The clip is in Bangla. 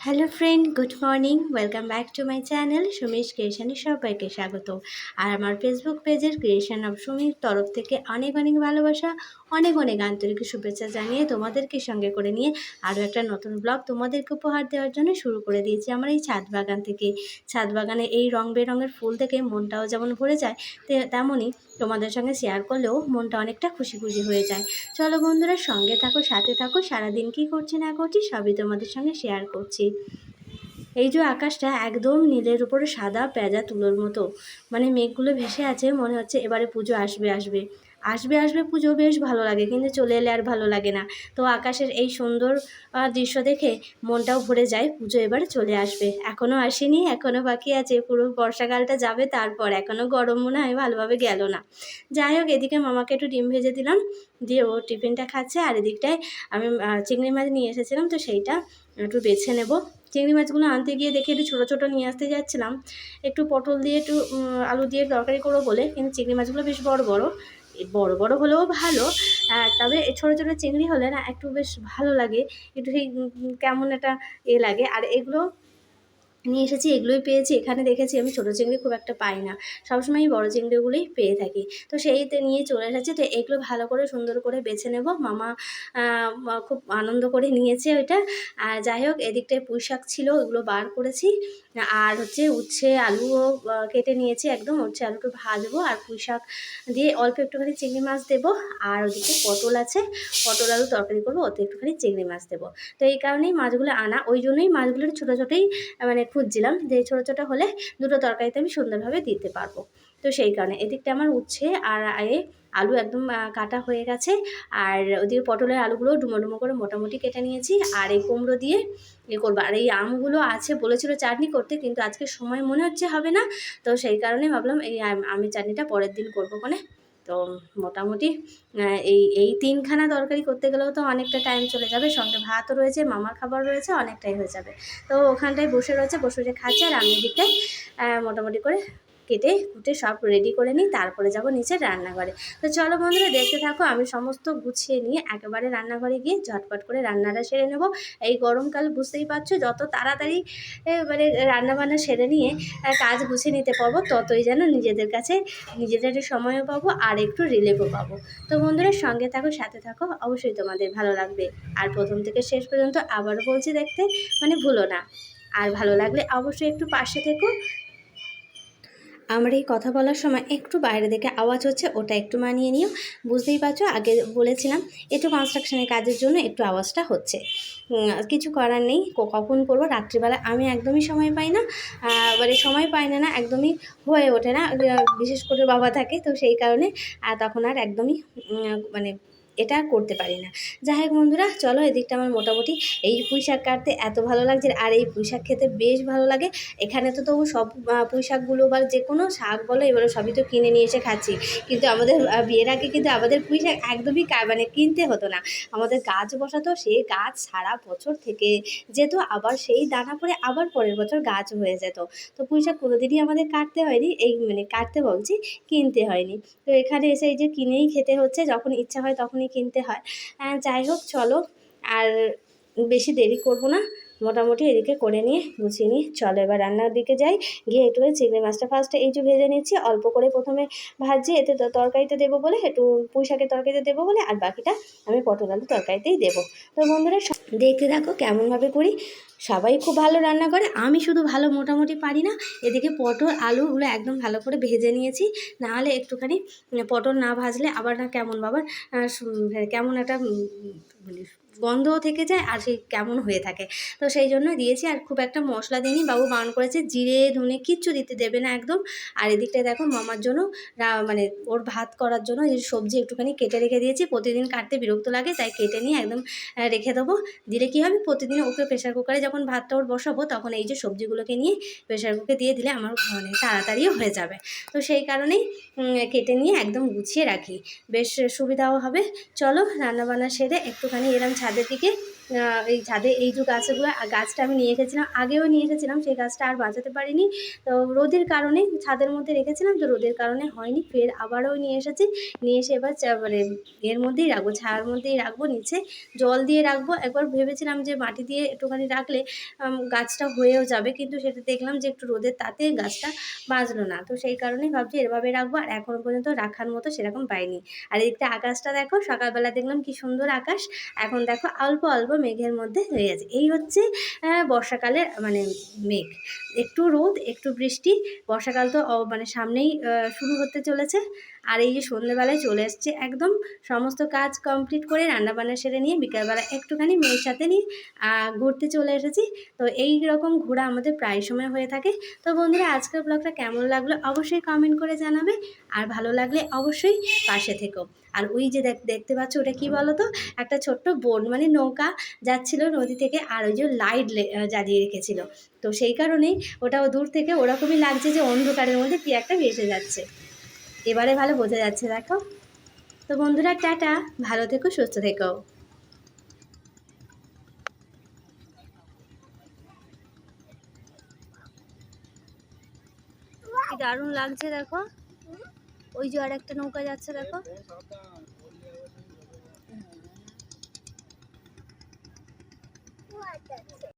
Hello friend good morning welcome back to my channel Sumish ক্রিয়েশনে সবাইকে স্বাগত আর আমার ফেসবুক পেজের ক্রিয়েশন অফ সুমির তরফ থেকে অনেক অনেক ভালোবাসা, অনেক অনেক আন্তরিক শুভেচ্ছা জানিয়ে তোমাদেরকে সঙ্গে করে নিয়ে আরও একটা নতুন ব্লগ তোমাদেরকে উপহার দেওয়ার জন্য শুরু করে দিয়েছি আমার এই ছাদ বাগান থেকে। ছাদ বাগানে এই রং বেরঙের ফুল থেকে মনটাও যেমন ভরে যায় তেমনই তোমাদের সঙ্গে শেয়ার করলেও মনটা অনেকটা খুশি খুশি হয়ে যায়। চলো বন্ধুরা সঙ্গে থাকো, সাথে থাকো, সারাদিন কী করছি না করছি সবই তোমাদের সঙ্গে শেয়ার করছি। এই যে আকাশটা একদম নীলের উপরে সাদা পেঁজা তুলোর মতো। মানে মেঘগুলো ভেসে আছে, মনে হচ্ছে এবারে পুজো আসবে আসবে। আসবে আসবে পুজো বেশ ভালো লাগে, কিন্তু চলে এলে আর ভালো লাগে না। তো আকাশের এই সুন্দর দৃশ্য দেখে মনটাও ভরে যায়, পুজো এবার চলে আসবে। এখনও আসেনি এখনও বাকি আছে, পুরো বর্ষাকালটা যাবে তারপর। এখনও গরম মনে হয়, ভালোভাবে গেল না। যাই হোক, এদিকে মামাকে একটু ডিম ভেজে দিলাম, দিয়ে ও টিফিনটা খাচ্ছে, আর এদিকটায় আমি চিংড়ি মাছ নিয়ে এসেছিলাম, তো সেইটা একটু বেছে নেব। চিংড়ি মাছগুলো আনতে গিয়ে দেখি একটু ছোটো ছোটো নিয়ে আসতে যাচ্ছিলাম। একটু পটল দিয়ে একটু আলু দিয়ে তরকারি করব বলে, কিন্তু চিংড়ি মাছগুলো বেশ বড় বড়। বড় বড় হলেও ভালো। তবে ছোটো ছোটো চিংড়ি হলে না একটু বেশ ভালো লাগে। একটু সেই কেমন একটা এ লাগে। আর এগুলো নিয়ে এসেছি, এগুলোই পেয়েছি। এখানে দেখেছি আমি ছোটো চিংড়ি খুব একটা পাই না। সবসময় বড় চিংড়িগুলোই পেয়ে থাকি। তো সেইতে নিয়ে চলে এসেছি। তো এগুলো ভালো করে সুন্দর করে বেছে নেব। মামা খুব আনন্দ করে নিয়েছে ওইটা। আর যাই হোক, এদিকটায় পুঁই শাক ছিল ওগুলো বার করেছি। আর হচ্ছে উচ্ছে, আলুও কেটে নিয়েছি একদম। উচ্ছে আলুকে ভাজবো আর পুঁই শাক দিয়ে অল্প একটুখানি চিংড়ি মাছ দেবো। আর ওদিকে পটল আছে। পটল আলু তরকারি করব ওতে একটুখানি চিংড়ি মাছ দেবো। তো এই কারণেই মাছগুলো আনা। ওই জন্যই মাছগুলোর ছোটো ছোটোই মানে খুঁজছিলাম যে ছোটো ছোটো হলে দুটো তরকারিতে আমি সুন্দরভাবে দিতে পারব। তো সেই কারণে এদিকটা আমার উচ্ছে আর এ আলু একদম কাটা হয়ে গেছে। আর ওদিকে পটলের আলুগুলো ডুমো ডুমো করে মোটামুটি কেটে নিয়েছি। আর এই কুমড়ো দিয়ে এ করব। আর এই আমগুলো আছে বলেছিল চাটনি করতে, কিন্তু আজকে সময় মনে হচ্ছে হবে না। তো সেই কারণে ভাবলাম এই আমি চাটনিটা পরের দিন করব। মানে তো মোটামুটি এই এই তিনখানা তরকারি করতে গেলেও তো অনেকটা টাইম চলে যাবে। সঙ্গে ভাতও রয়েছে, মামার খাবার রয়েছে, অনেকটাই হয়ে যাবে। তো ওখানটায় বসে রয়েছে, বসে বসে খাচ্ছে আর আমি এদিকটায় মোটামুটি করে কেটে কুটে সব রেডি করে নিই, তারপরে যাব নিচে রান্নাঘরে। তো চলো বন্ধুরা, দেখতে থাকো, আমি সমস্ত গুছিয়ে নিয়ে একেবারে রান্নাঘরে গিয়ে ঝটপট করে রান্নাটা সেরে নেব। এই গরমকাল বুঝতেই পারছ, যত তাড়াতাড়ি মানে রান্নাবান্না সেরে নিয়ে কাজ গুছিয়ে নিতে পারব ততই যেন নিজেদের কাছে নিজেদের সময়ও পাবো আর একটু রিলিফও পাবো। তো বন্ধুরা, সঙ্গে থাকো, সাথে থাকো, অবশ্যই তোমাদের ভালো লাগবে। আর প্রথম থেকে শেষ পর্যন্ত আবারও বলছি দেখতে মানে ভুলো না। আর ভালো লাগলে অবশ্যই একটু পাশে থেকো আমার এই কথা বলার সময় একটু বাইরে থেকে আওয়াজ হচ্ছে, ওটা একটু মানিয়ে নিও। বুঝতেই পারছ? আগে বলেছিলাম, একটু কনস্ট্রাকশনের কাজের জন্য একটু আওয়াজটা হচ্ছে। কিছু করার নেই কখন করব? রাত্রিবেলা আমি একদমই সময় পাই না। মানে সময় পাই না না, একদমই হয়ে ওঠে না। বিশেষ করে বাবা থাকে, তো সেই কারণে, আর তখন আর একদমই মানে এটা আর করতে পারি না। যাই হোক বন্ধুরা, চলো এদিকটা আমার মোটামুটি এই পুঁই শাক কাটতে এত ভালো লাগছে আর এই পুঁই শাক খেতে বেশ ভালো লাগে। এখানে তো তবু সব পুঁই শাকগুলো বা যে কোনো শাক বলো এবারে সবই তো কিনে নিয়ে এসে খাচ্ছি। কিন্তু আমাদের বিয়ের আগে কিন্তু আমাদের পুঁই শাক একদমই মানে কিনতে হতো না। আমাদের গাছ বসাতো সেই গাছ সারা বছর থেকে যেত, আবার সেই দানা পরে আবার পরের বছর গাছ হয়ে যেত। তো পুঁই শাক কোনোদিনই আমাদের কাটতে হয়নি, এই মানে কাটতে বলছি, কিনতে হয়নি। তো এখানে এসে এই যে কিনেই খেতে হচ্ছে, যখন ইচ্ছা হয় তখনই কিনতে হয়। যাই হোক চলো। আর বেশি দেরি করব না। মোটামুটি এদিকে করে নিয়ে, গুছিয়ে নিয়ে, চলো এবার রান্নার দিকে যাই। গিয়ে একটু চিংড়ি মাছটা ফার্স্টে এই যে ভেজে নিচ্ছি, অল্প করে প্রথমে ভাজি এতে তরকারিতে দেবো বলে, একটু পুঁই শাকের তরকারিতে দেবো বলে, আর বাকিটা আমি পটল আলু তরকারিতেই দেবো। তো বন্ধুরা দেখতে থাকো কেমনভাবে করি। সবাই খুব ভালো রান্না করে, আমি শুধু ভালো মোটামুটি পারি না, এদিকে পটল আলুগুলো একদম ভালো করে ভেজে নিয়েছি। নাহলে একটুখানি পটল না ভাজলে আবার না কেমন, বাবার কেমন একটা মানে গন্ধও থেকে যায় আর সেই কেমন হয়ে থাকে। তো সেই জন্য দিয়েছি আর খুব একটা মশলা দিইনি। বাবু বারণ করেছে, জিরে, ধনে কিচ্ছু দিতে দেবে না একদম। আর এদিকটায় দেখো মামার জন্য মানে ওর ভাত করার জন্য এই সবজি একটুখানি কেটে রেখে দিয়েছি। প্রতিদিন কাটতে বিরক্ত লাগে, তাই কেটে নিয়ে একদম রেখে দেবো। দিলে কী হবে? প্রতিদিন ওকে প্রেশার কুকারে যখন ভাতটা ওর বসাবো, তখন এই যে সবজিগুলোকে নিয়ে প্রেশার কুকারে দিয়ে দিলে আমার মানে তাড়াতাড়িও হয়ে যাবে। তো সেই কারণেই কেটে নিয়ে একদম গুছিয়ে রাখি। বেশ সুবিধাও হবে। চলো রান্নাবান্না সেরে একটুখানি এলাম ছাদের দিকে আহ, এই ছাদে এই যে গাছগুলো গাছটা আমি নিয়ে এসেছিলাম, আগেও নিয়ে এসেছিলাম, সেই গাছটা আর বাঁচাতে পারিনি। তো রোদের কারণে ছাদের মধ্যে রেখেছিলাম, তো রোদের কারণে হয়নি, ফের আবারও নিয়ে এসেছি। নিয়ে এসে এবার মানে এর মধ্যেই রাখব, ছায়ার মধ্যেই রাখব, নিচে জল দিয়ে রাখব। একবার ভেবেছিলাম যে মাটি দিয়ে একটুখানি রাখলে গাছটা হয়েও যাবে, কিন্তু সেটা দেখলাম যে একটু রোদের তাতে গাছটা বাঁচলো না। তো সেই কারণে ভাবছি এভাবে রাখব, আর এখনও পর্যন্ত রাখার মতো সেরকম পাইনি। আর এদিকটা আকাশটা দেখো, সকালবেলা দেখলাম কি সুন্দর আকাশ, এখন দেখো অল্প অল্প মেঘের মধ্যে হয়ে যাচ্ছে এই হচ্ছে বর্ষাকালে বর্ষাকালের মানে মেঘ। একটু রোদ, একটু বৃষ্টি, বর্ষাকাল তো মানে সামনেই শুরু হতে চলেছে। আর এই যে সন্ধ্যেবেলায় চলে এসছে একদম সমস্ত কাজ কমপ্লিট করে রান্নাবান্না সেরে নিয়ে বিকালবেলা একটুখানি মেয়ের সাথে নিয়ে ঘুরতে চলে এসেছি। তো এই রকম ঘোরা আমাদের প্রায় সময় হয়ে থাকে। তো বন্ধুরা, আজকের ব্লগটা কেমন লাগল অবশ্যই কমেন্ট করে জানাবে। আর ভালো লাগলে অবশ্যই পাশে থেকো। আর ওই যে দেখতে পাচ্ছ ওটা কি বলো তো একটা ছোট্ট বোট মানে নৌকা যাচ্ছিল নদী থেকে আর ওই যে লাইট জ্বালিয়ে রেখেছিল। তো সেই কারণেই ওটা দূর থেকে ওরকমই লাগছে যে অন্ধকারের মধ্যে কি একটা ভেসে যাচ্ছে। এবারে ভালো বোঝা যাচ্ছে, দেখো। তো বন্ধুরা, টাটা। ভালো থেকো, সুস্থ থেকো। দারুণ লাগছে, দেখো। ওই যে আর একটা নৌকা যাচ্ছে, দেখো।